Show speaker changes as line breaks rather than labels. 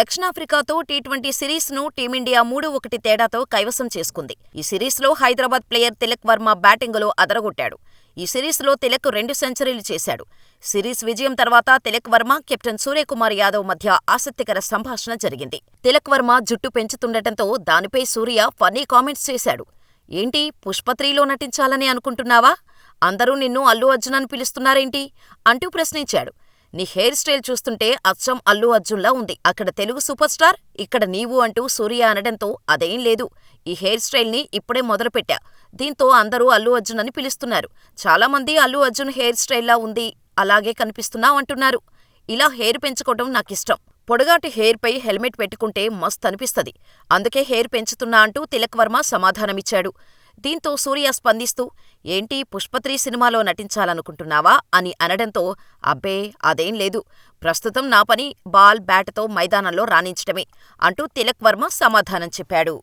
దక్షిణాఫ్రికాతో T twenty సిరీస్ను team India మూడు ఒకటి తేడాతో కైవసం చేసుకుంది. ఈ సిరీస్లో హైదరాబాద్ ప్లేయర్ తిలక్ వర్మ బ్యాటింగులో అదరగొట్టాడు. ఈ సిరీస్లో తిలక్ రెండు సెంచరీలు చేశాడు. సిరీస్ విజయం తర్వాత తిలక్ వర్మ, కెప్టెన్ సూర్యకుమార్ యాదవ్ మధ్య ఆసక్తికర సంభాషణ జరిగింది. తిలక్ వర్మ జుట్టు పెంచుతుండటంతో దానిపై సూర్య ఫన్నీ కామెంట్స్ చేశాడు. ఏంటి పుష్పత్రిలో నటించాలని అనుకుంటున్నావా? అందరూ నిన్ను అల్లు అర్జున్ అని పిలుస్తున్నారేంటి? అంటూ ప్రశ్నించాడు. నీ హెయిర్ స్టైల్ చూస్తుంటే అచ్చం అల్లు అర్జున్లా ఉంది. అక్కడ తెలుగు సూపర్ స్టార్, ఇక్కడ నీవు అంటూ సూర్య అనడంతో అదేం లేదు. ఈ హెయిర్ స్టైల్ని ఇప్పుడే మొదలుపెట్టా. దీంతో అందరూ అల్లు అర్జున్ అని పిలుస్తున్నారు. చాలామంది అల్లు అర్జున్ హెయిర్ స్టైల్లా ఉంది, అలాగే కనిపిస్తున్నావు అంటున్నారు. ఇలా హెయిర్ పెంచుకోవడం నాకిష్టం. పొడగాటి హెయిర్ పై హెల్మెట్ పెట్టుకుంటే మస్త్ అనిపిస్తది. అందుకే హెయిర్ పెంచుతున్నా అంటూ తిలక్ వర్మ సమాధానమిచ్చాడు. దీంతో సూర్య స్పందిస్తూ ఏంటి పుష్పత్రి సినిమాలో నటించాలనుకుంటున్నావా అని అనడంతో అబ్బే అదేం లేదు. ప్రస్తుతం నా పని బాల్, బ్యాట్తో మైదానంలో రాణించటమే అంటూ తిలక్ వర్మ సమాధానం చెప్పాడు.